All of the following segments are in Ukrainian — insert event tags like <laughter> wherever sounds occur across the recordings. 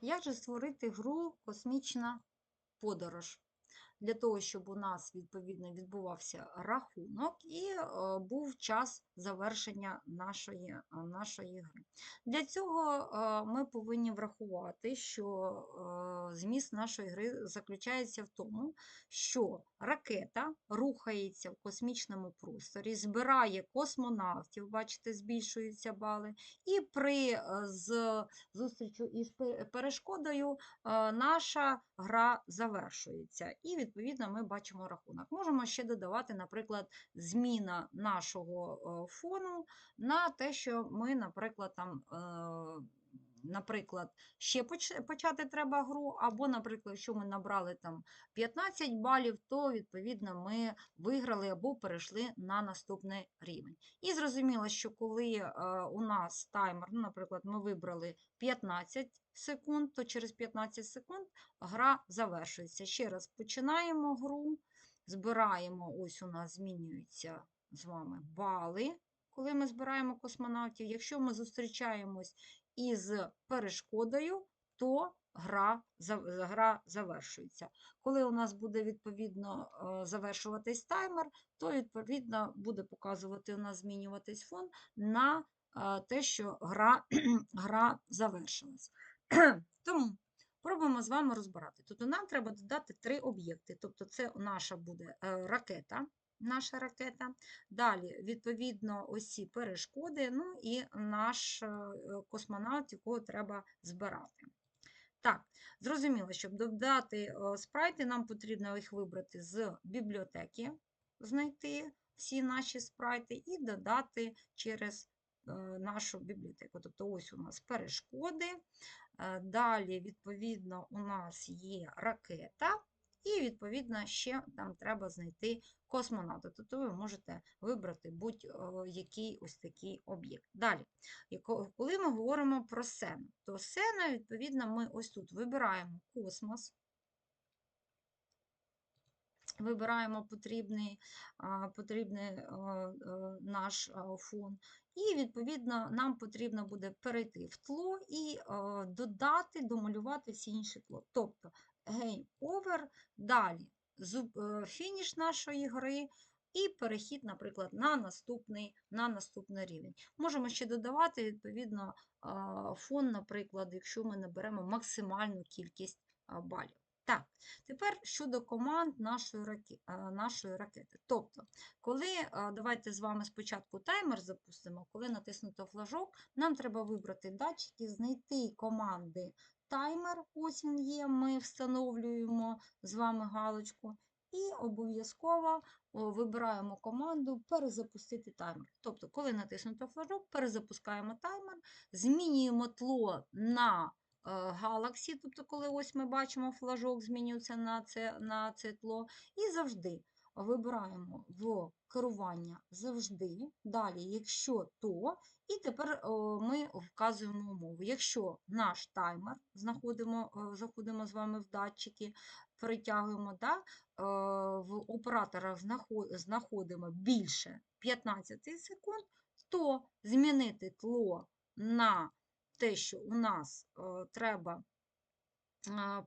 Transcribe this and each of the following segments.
Як же створити гру Космічна подорож? Для того, щоб у нас відповідно відбувався рахунок і е, був час завершення нашої, е, нашої гри. Для цього е, ми повинні врахувати, що зміст нашої гри заключається в тому, що ракета рухається в космічному просторі, збирає космонавтів, бачите, збільшуються бали, і при з зустрічу із перешкодою наша гра завершується. І, відповідно, ми бачимо рахунок. Можемо ще додавати, наприклад, зміна нашого е, фону на те, що ми, наприклад, там. Наприклад, ще почати треба гру, або, наприклад, якщо ми набрали там 15 балів, то відповідно ми виграли або перейшли на наступний рівень. І зрозуміло, що коли е, у нас таймер, ну, наприклад, ми вибрали 15 секунд, то через 15 секунд гра завершується. Ще раз починаємо гру, збираємо, ось у нас змінюються з вами бали, коли ми збираємо космонавтів. Якщо ми зустрічаємось із перешкодою, то гра, гра завершується. Коли у нас буде відповідно е, завершуватись таймер, то відповідно буде показувати у нас змінюватись фон на е, те, що гра, <clears throat> гра завершилась. <clears throat> Тому пробуємо з вами розбирати. Тобто нам треба додати три об'єкти. Тобто, це наша буде е, ракета. Наша ракета. Далі, відповідно, ось ці перешкоди, ну і наш е, космонавт, якого треба збирати. Так, зрозуміло, щоб додати е, спрайти, нам потрібно їх вибрати з бібліотеки, знайти всі наші спрайти і додати через е, нашу бібліотеку. Тобто ось у нас перешкоди. Далі, відповідно, у нас є ракета, і, відповідно, ще нам треба знайти космонавта. Тобто ви можете вибрати будь-який ось такий об'єкт. Далі, коли ми говоримо про сцену, то сцена, відповідно, ми ось тут вибираємо космос, вибираємо потрібний, потрібний е, е, наш фон. І, відповідно, нам потрібно буде перейти в тло і е, додати, домалювати всі інші тло. Тобто Game Over, далі е, фініш нашої гри. І перехід, наприклад, на наступний, на наступний рівень. Можемо ще додавати, відповідно, фон, наприклад, якщо ми наберемо максимальну кількість балів. Так, тепер щодо команд нашої, раки, нашої ракети. Тобто, коли давайте з вами спочатку таймер запустимо, коли натиснуто флажок, нам треба вибрати датчики, знайти команди таймер, ось він є, ми встановлюємо з вами галочку, і обов'язково вибираємо команду перезапустити таймер. Тобто, коли натиснуто флажок, перезапускаємо таймер, змінюємо тло на е, галаксі, тобто, коли ось ми бачимо флажок змінюється на це, на це тло, і завжди вибираємо в керування завжди, далі, якщо то, і тепер ми вказуємо умову. Якщо наш таймер, знаходимо, е, заходимо з вами в датчики, перетягуємо, да, е, в операторах знаходимо більше 15 секунд, то змінити тло на те, що у нас е, треба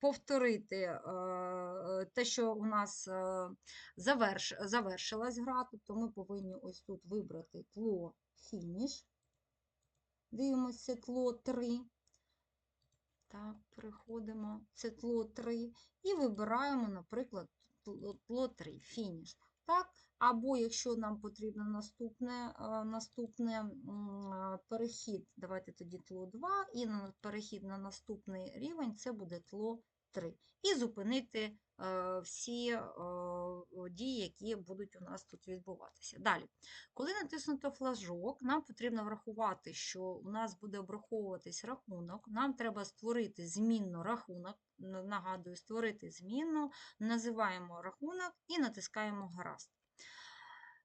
повторити е, те, що у нас е, заверш, завершилась гра, тобто ми повинні ось тут вибрати тло фініш. Дивимося тло 3. Так, переходимо, це тло 3. І вибираємо, наприклад, тло 3, фініш. Так? Або якщо нам потрібно наступне, е, наступне е, перехід, давайте тоді тло 2, і перехід на наступний рівень це буде тло 3. І зупинити е, всі е, дії, які будуть у нас тут відбуватися. Далі, коли натиснуто флажок, нам потрібно врахувати, що у нас буде обраховуватись рахунок. Нам треба створити змінну рахунок. Нагадую, створити змінну, називаємо рахунок і натискаємо гаразд.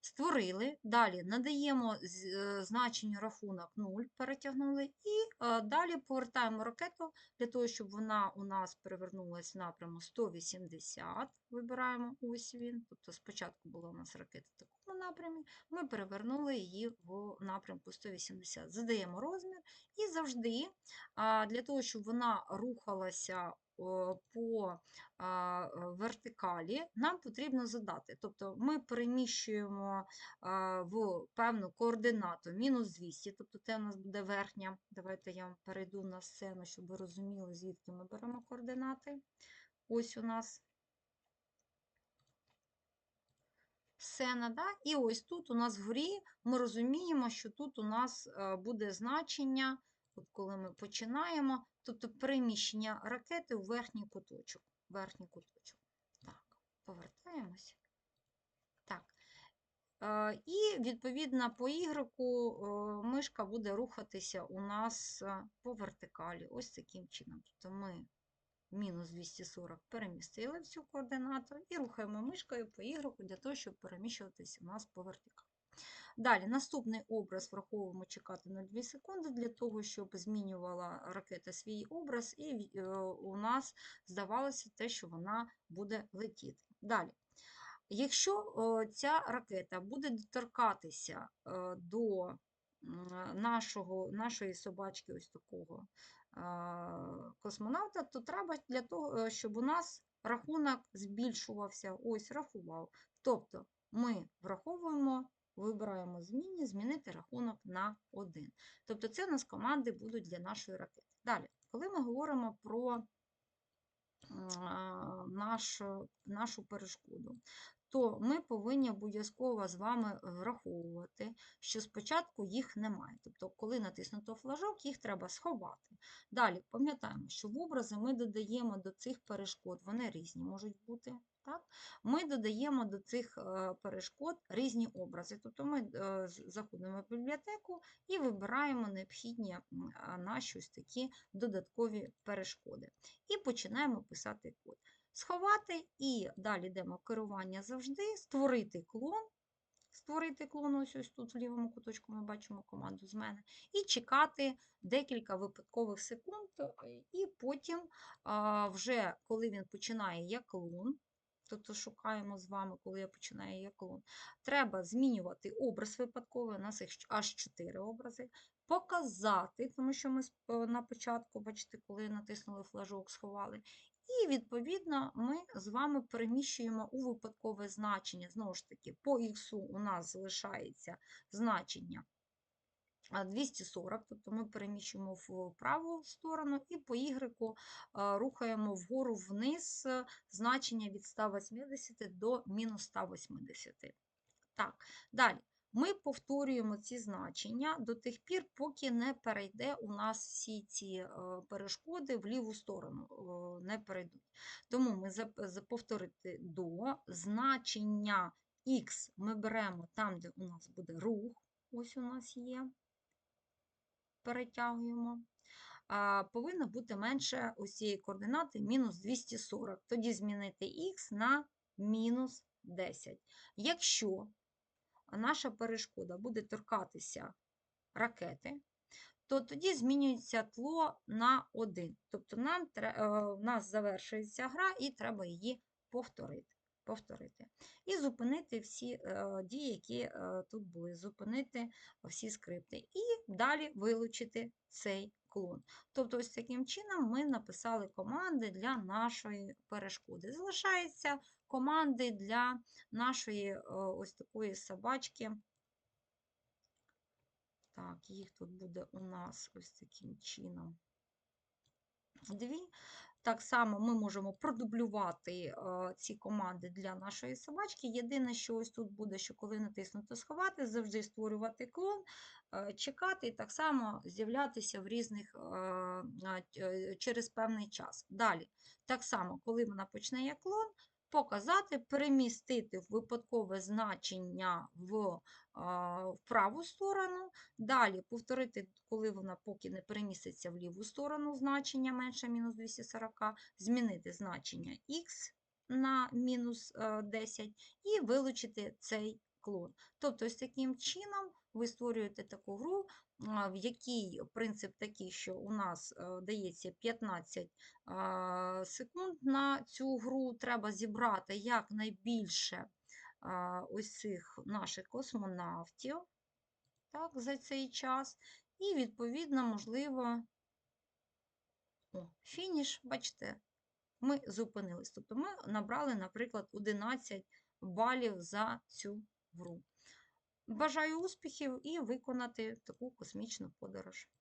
Створили, далі надаємо е, значенню рахунок 0, перетягнули, і е, далі повертаємо ракету для того, щоб вона у нас перевернулася в напряму 180. Вибираємо ось він. Тобто спочатку була у нас ракета в такому напрямі, ми перевернули її в напрямку 180. Задаємо розмір і завжди для того, щоб вона рухалася по е, вертикалі, нам потрібно задати. Тобто ми переміщуємо в певну координату мінус 200, тобто це у нас буде верхня. Давайте я вам перейду на сцену, щоб ви розуміли, звідки ми беремо координати. Ось у нас сцена, да? і ось тут у нас вгорі ми розуміємо, що тут у нас е, буде значення, от коли ми починаємо, тобто переміщення ракети у верхній куточок. Верхній куточок. Так, повертаємось. Так. Е, І, відповідно, по Y е, мишка буде рухатися у нас е, по вертикалі. Ось таким чином. Тобто ми мінус 240 перемістили в цю координату і рухаємо мишкою по Y для того, щоб переміщуватися у нас по вертикалі. Далі, наступний образ враховуємо чекати 0,2 секунди для того, щоб змінювала ракета свій образ, і е, у нас здавалося те, що вона буде летіти. Далі. Якщо е, ця ракета буде доторкатися е, до нашого, нашої собачки, ось такого космонавта, то треба для того, щоб у нас рахунок збільшувався. Ось рахував. Тобто ми враховуємо, вибираємо змінні, змінити рахунок на 1. Тобто це у нас команди будуть для нашої ракети. Далі, коли ми говоримо про нашу, нашу перешкоду, то ми повинні обов'язково з вами враховувати, що спочатку їх немає. Тобто, коли натиснуто флажок, їх треба сховати. Далі пам'ятаємо, що в образи ми додаємо до цих перешкод, вони різні можуть бути. Так? Ми додаємо до цих е, перешкод різні образи. Тобто ми е, заходимо в бібліотеку і вибираємо необхідні м, а, наші такі додаткові перешкоди. І починаємо писати код. Сховати. І далі йдемо керування завжди, створити клон. Створити клон, ось ось тут в лівому куточку ми бачимо команду з мене, і чекати декілька випадкових секунд, і потім, вже коли він починає як клон, тобто шукаємо з вами, коли я починаю як клон, треба змінювати образ випадковий, у нас їх аж 4 образи, показати, тому що ми е, на початку, бачите, коли натиснули флажок, сховали. І, відповідно, ми з вами переміщуємо у випадкове значення. Знову ж таки, по х у нас залишається значення 240, тобто ми переміщуємо в праву сторону, і по y рухаємо вгору вниз е, значення від 180 до мінус 180. Так, далі. Ми повторюємо ці значення до тих пір, поки не перейде у нас всі ці е, перешкоди в ліву сторону, е, не перейдуть. Тому ми повторити до значення х ми беремо там, де у нас буде рух, ось у нас є, перетягуємо. Повинно бути менше ось координати мінус 240. Тоді змінити х на мінус 10. Якщо наша перешкода буде торкатися ракети, то тоді змінюється тло на 1. Тобто нам, е, нас завершується гра і треба її повторити. повторити. І зупинити всі е, дії, які е, тут були, зупинити всі скрипти. І далі вилучити цей клон. Тобто, ось таким чином ми написали команди для нашої перешкоди. Залишається команди для нашої е, ось такої собачки. Так, їх тут буде у нас ось таким чином. Дві. Так само ми можемо продублювати е, ці команди для нашої собачки. Єдине, що ось тут буде, що коли натиснуто сховати, завжди створювати клон, е, чекати і так само з'являтися в різних через певний час. Далі, так само, коли вона почне як клон, показати, перемістити випадкове значення в, в праву сторону, Далі повторити, коли вона поки не переміститься в ліву сторону, значення менше мінус 240, змінити значення х на мінус е, 10 і вилучити цей клон. Тобто, ось таким чином ви створюєте таку гру, в якій принцип такий, що у нас е, дається 15 секунд на цю гру, треба зібрати якнайбільше ось цих наших космонавтів так, за цей час. І, відповідно, можливо, о, фініш, бачите, ми зупинились. Тобто ми набрали, наприклад, 11 балів за цю гру. Бажаю успіхів і виконати таку космічну подорож.